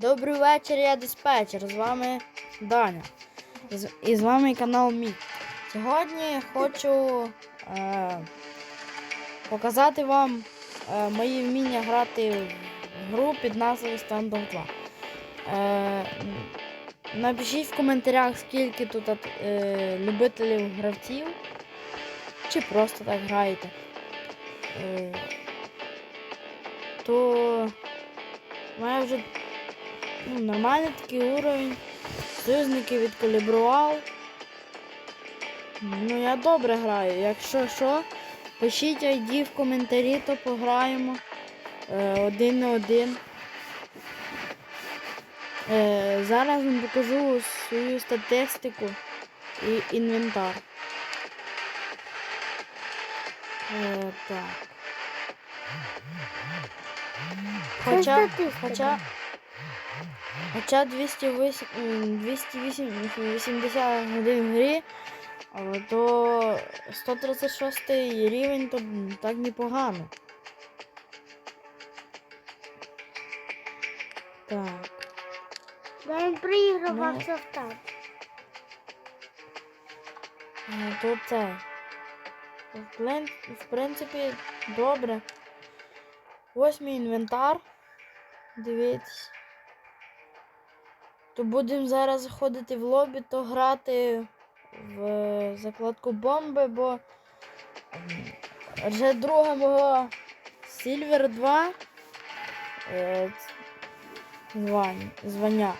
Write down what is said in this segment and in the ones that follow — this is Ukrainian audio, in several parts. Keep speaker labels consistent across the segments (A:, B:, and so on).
A: Добрий вечір, я диспетчер. З вами Даня. І з, вами канал Мій. Сьогодні хочу е, показати вам е, мої вміння грати в гру під назвою Standoff 2. Е, напишіть в коментарях, скільки тут е, любителів гравців. Чи просто так граєте. Е, то має вже ну, нормальний такий уровень. Союзники відкалібрував. Ну, я добре граю. Якщо що, пишіть ID в коментарі, то пограємо е, один на один. Е, зараз вам покажу свою статистику і інвентар. Е, так. Хоча, хоча, хоча 208, м, 280 годин грі, але то 136 рівень, то так непогано. Так.
B: Він приігрувався
A: Ну.
B: в так.
A: е, То це. В, в принципі, добре. Ось мій інвентар. Дивіться. То будемо зараз заходити в лобі, то грати в е, закладку бомби, бо вже друга мого Silver 2 е, звання.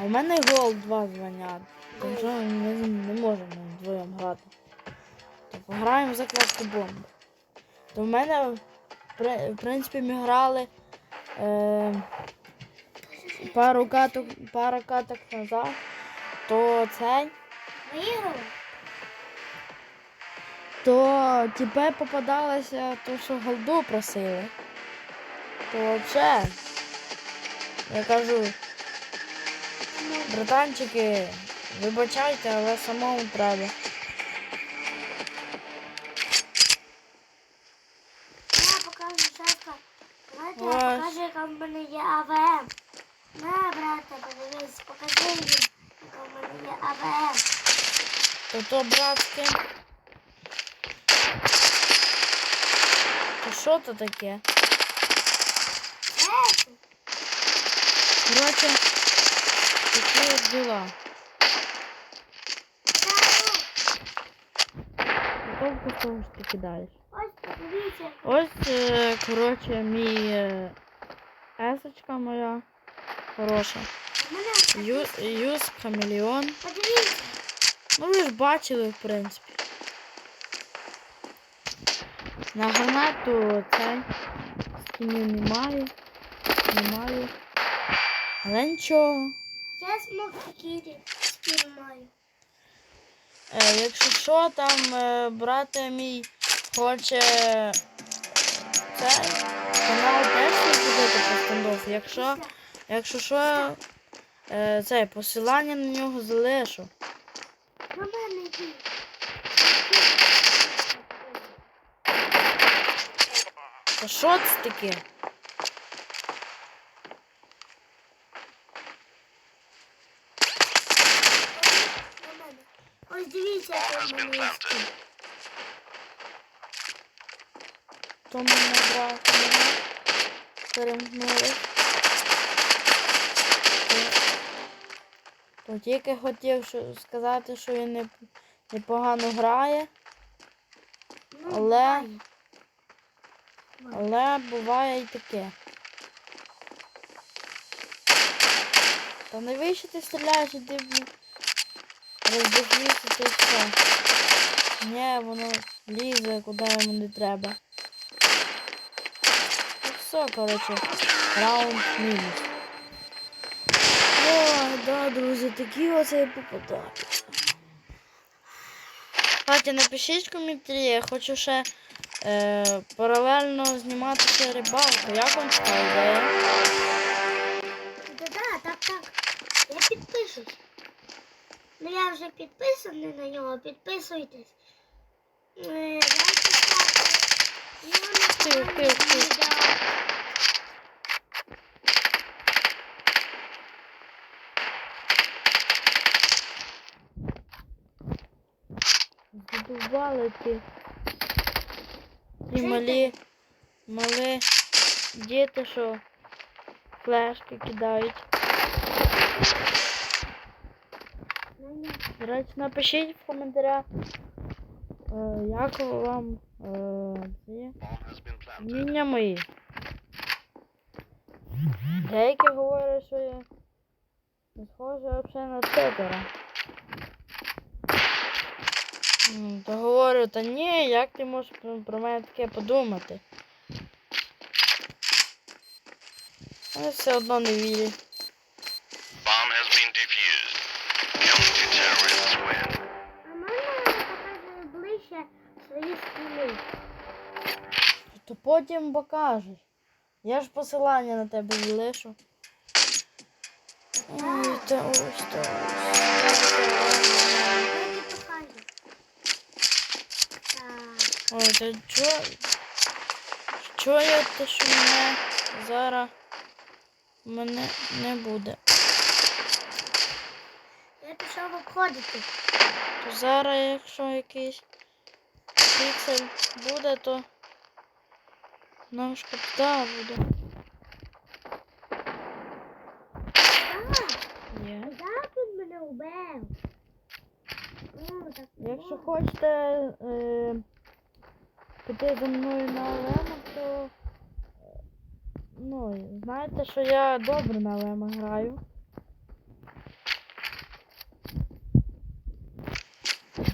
A: А в мене Gold 2 звання. Тому що ми не можемо вдвоєм грати. То пограємо в закладку бомби. То в мене, в в принципі, ми грали е, пару каток, пару каток назад, то цей,
B: Виіграв?
A: то тіпе попадалося, то що голду просили. То взагалі, я кажу, братанчики, вибачайте, але самому треба. То то братське. То що то таке?
B: Е,
A: Коротше, такі от діла. Готовку з того, що ти кидаєш.
B: Ось подивіться.
A: Ось, е, коротше, мій е, есочка моя хороша.
B: У мене
A: Ю, юз хамелеон.
B: подивіться.
A: Ну ви ж бачили, в принципі. На гранату цей скінів немає. Немає. Але нічого.
B: Я смог кірі спіймаю.
A: Е, якщо що, там е, брат мій хоче цей канал теж зробити по стендофу. Якщо, якщо що, е, це посилання на нього залишу.
B: На мене йди.
A: Та що це таке?
B: Ось дивіться, в мене є.
A: То мене брат мене перемкнули. То- То тільки хотів сказати, що він не, непогано грає,
B: Ну,
A: Але-. Але буває і таке. Та навіщо ти стріляєш, іди блін, роздивлюся ти все. Ні, воно лізе, куди йому не треба. Ну все, коротше, раунд мінус. Ой, да, друзі, такі оце і попадаються. Кстати, напишіть в коментарі, я хочу ще е, паралельно знімати ще рибалку. Як вам така ідея?
B: Да, да, так, так. Я підпишусь. Ну я вже підписаний на нього, підписуйтесь. Е,
A: Тих, і малі, малі діти, що флешки кидають. До речі, напишіть в коментарях, е, як вам е, мої. Деякі говорять, що я не схожа взагалі на титера. То говорю, та ні, як ти можеш про, про мене таке подумати? Але все одно не
C: win.
B: А можна я покажу ближче свої скіли?
A: То потім покажеш. Я ж посилання на тебе залишу. Ой, та ось та ось. Ой, та чо? Що я те, що мене зараз мене не буде.
B: Я пішов обходити.
A: То зараз, якщо якийсь піксель буде, то нам шкода буде. Є.
B: як він мене убив?
A: Якщо хочете е, піти за мною на Олема, то е, ну, знаєте, що я добре на Олема граю.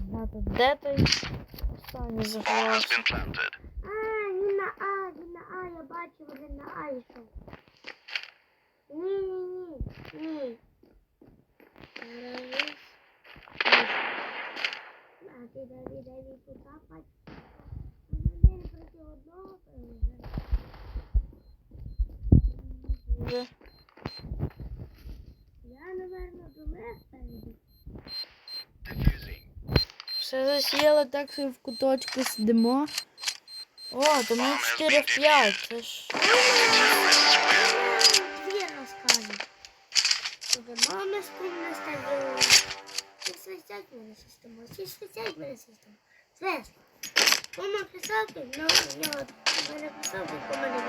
A: Знаєте, де той останній
C: planted.
B: А, він на А, він на А, я бачив, він на А йшов. Ні, ні. А ти Давид, Давид, тут тапать. Одного вже. Я, напевно, до них перейду.
A: Все засіяли, так що в куточку сидимо. О, то ми 4 в 5. Це ж.
C: Terrorists win.
B: Дві розкази. Сидимо ми з ким на свистять мене систему, всі свистять мене систему. Свист. Мама писати, ну, у нього, у мене писати, у мене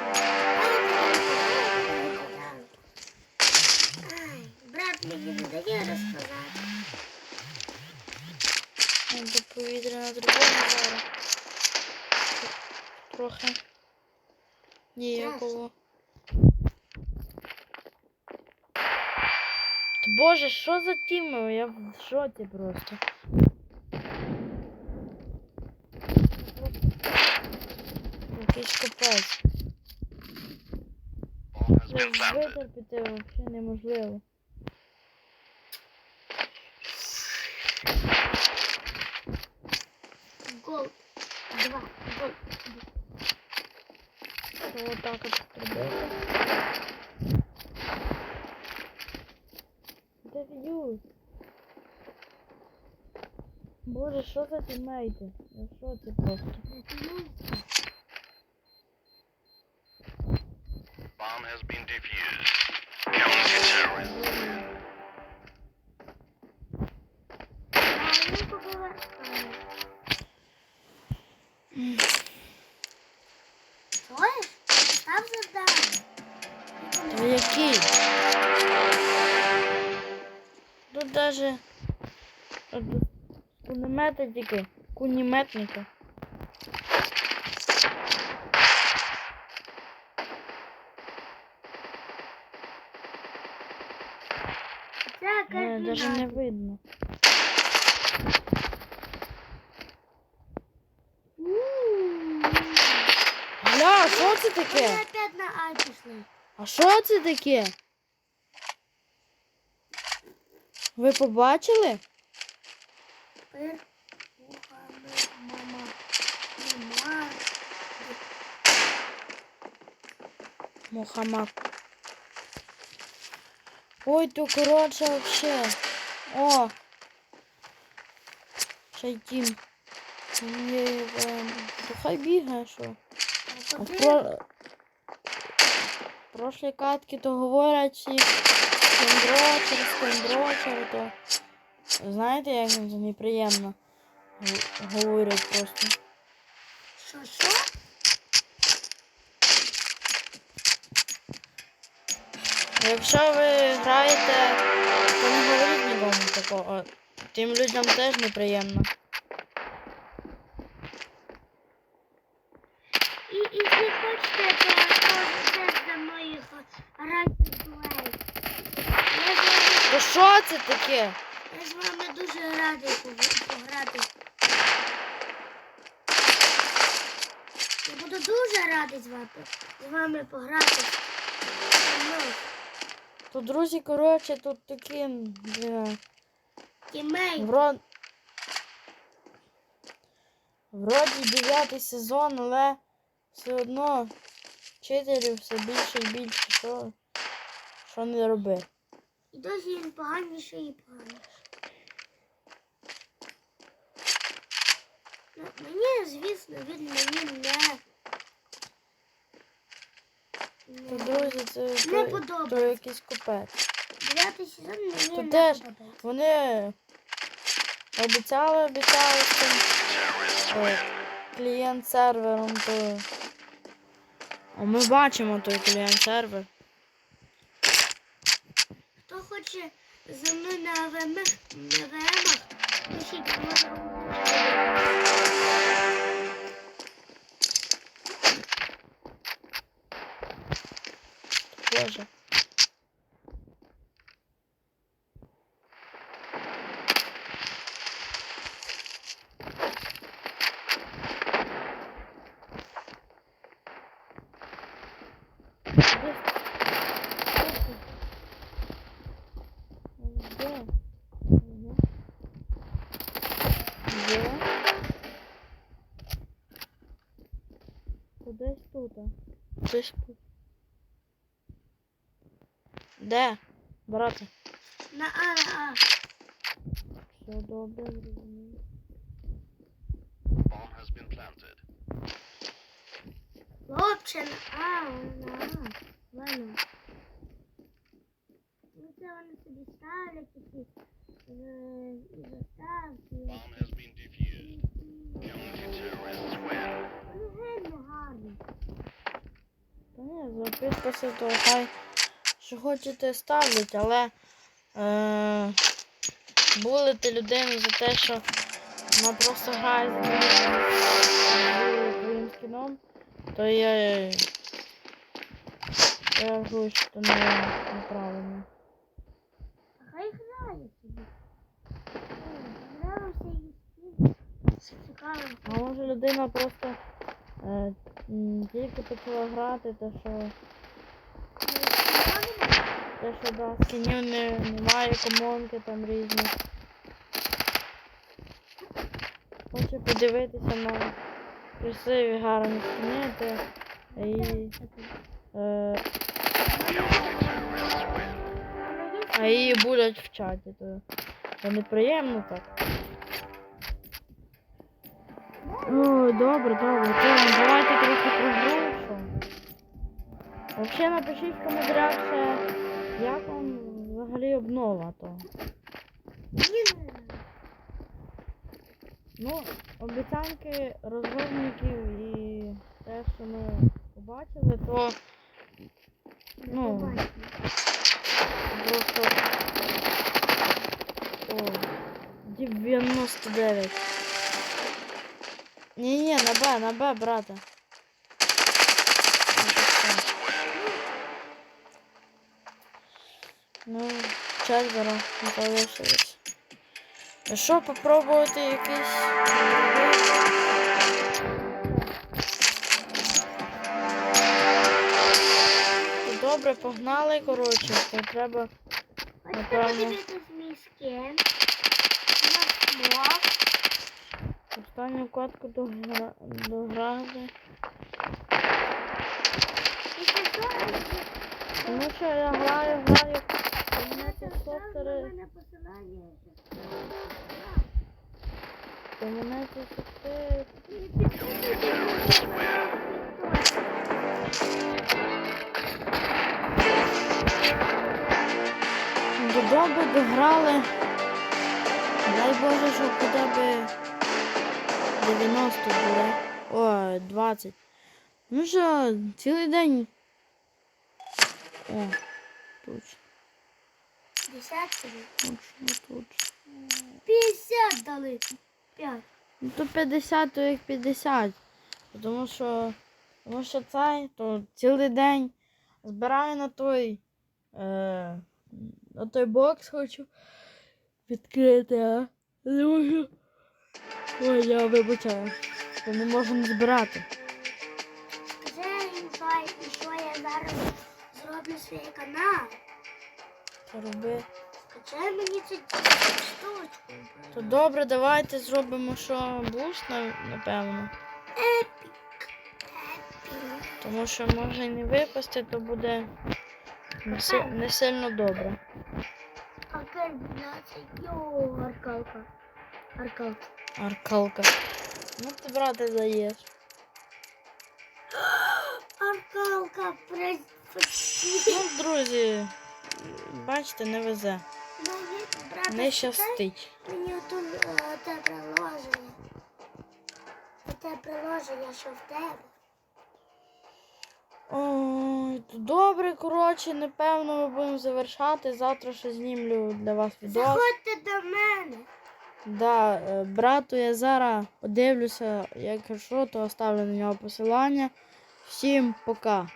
B: Ай, брат мені не дає розказати.
A: До повітряна тривога зараз. Трохи. Ніякого. Та Боже, що за тіми? Я в шоці просто. Якийсь Це витерпіти взагалі неможливо.
B: Гол. Два. Гол.
A: Що отак от зробити. Де фігюсь? Боже, що за тімейти? Я в шоці просто.
B: Чуєш? Став завдання.
A: Та який? Тут даже от кулемета тільки, кунеметника.
B: Це
A: Мене даже не видно. Гля, що це таке?
B: опять на А пішли.
A: А що це таке? Ви побачили?
B: Тепер мама, Неймар.
A: Мухаммад. Ой, то коротше вообще. О! Шайтім. Ні, ем, То хай бігає, що. В про... прошлій катки то говорять всі скендрочер, скендрочер, то знаєте, як це неприємно. говорять просто.
B: Що, що?
A: Якщо ви граєте, то не говоріть нікому такого. Тим людям теж неприємно.
B: І, і якщо хочете, то теж за мною грати в дуель. Я з вами,
A: То що це таке?
B: я з вами дуже радий пограти. Я буду дуже радий з вами, з вами пограти.
A: То друзі, коротше, тут такі. Бля,
B: Тімейт.
A: врод... Вроді дев'ятий сезон, але все одно вчителів все більше і більше. Що, що не роби.
B: І досі він поганіший і поганіший. Ну, Мені, звісно, він мені не.
A: То
B: не-
A: друзі, це
B: Не
A: то,
B: подобається.
A: то якийсь купець.
B: Дев'ятий сезон мені
A: То
B: не
A: теж
B: подобається.
A: Вони обіцяли, обіцяли з цим е, клієнт сервером, то. А ми бачимо той клієнт сервер.
B: Хто хоче зі мною на АВМ, на ВМах, пишіть, може.
A: Де? Де? То Десь тут. Десь тут. Де? Брате?
B: На А, на А.
A: Все добре, зрозуміло.
C: bomb has been planted.
B: Хлопче, на А, на А. Ладно. Це вони собі ставлять такі е, заставки.
C: Bomb has been defused. Counter-terrorists win.
B: Вони не гарні.
A: То хай що хочете ставлять, але е, булити людину за те, що вона просто грає з твоїм скіном, то я, я кажу, що це не, неправильно.
B: А хай грає собі. Гралося і скільки. Це цікаво.
A: А може людина просто е, тільки почала грати, то що те, що да, скінів не, немає, комонки там різні. Хочу подивитися на красиві гарні скіни, і, е, а її булять в чаті, то, то неприємно так. О, добре, добре. Давайте трохи про гру, що. Взагалі напишіть в коментарях як вам взагалі обнова то. Ну, обіцянки розробників і те, що ми побачили, то ну, просто о, 99. Ні-ні, на Б, на Б, брате. Ну, все. Ну, не залишилось. А що, попробувати якийсь. Добре, погнали, коротше, треба. Напевно.
B: подивитись мій скін? На
A: Останню катку догра...
B: що?
A: Тому що я граю, граю. У мене ці софтери. У мене ці софтери. Дограли. Дай Боже, щоб хоча б 90 буде. О, 20. Ну що, цілий день. О, точно,
B: Десять тобі.
A: точно, точно.
B: 50 дали. 5.
A: Ну то 50, то як 50. Тому що, тому що цей, то цілий день збираю на той. Е, на той бокс хочу відкрити, а не можу. Ой, я вибачаю. що не можу не збирати.
B: Їм, що, я зараз зроблю свій канал.
A: Роби.
B: Скачай мені цю штучку.
A: То добре, давайте зробимо що буст, напевно.
B: Епік. Епік.
A: Тому що може не випасти, то буде не, си- не сильно добре.
B: Окей, 12. Йо, аркалка. Аркалка.
A: Аркалка. Ну ти брати даєш.
B: Аркалка при...
A: Ну, друзі, бачите, не везе. Не щастить.
B: Мені ото е, те приложення. Те приложення, що в тебе.
A: Ой, то добре, коротше, напевно, ми будемо завершати. Завтра ще знімлю для вас відео.
B: Заходьте до мене.
A: Да, е, брату я зараз подивлюся, якщо то оставлю на нього посилання. Всім пока.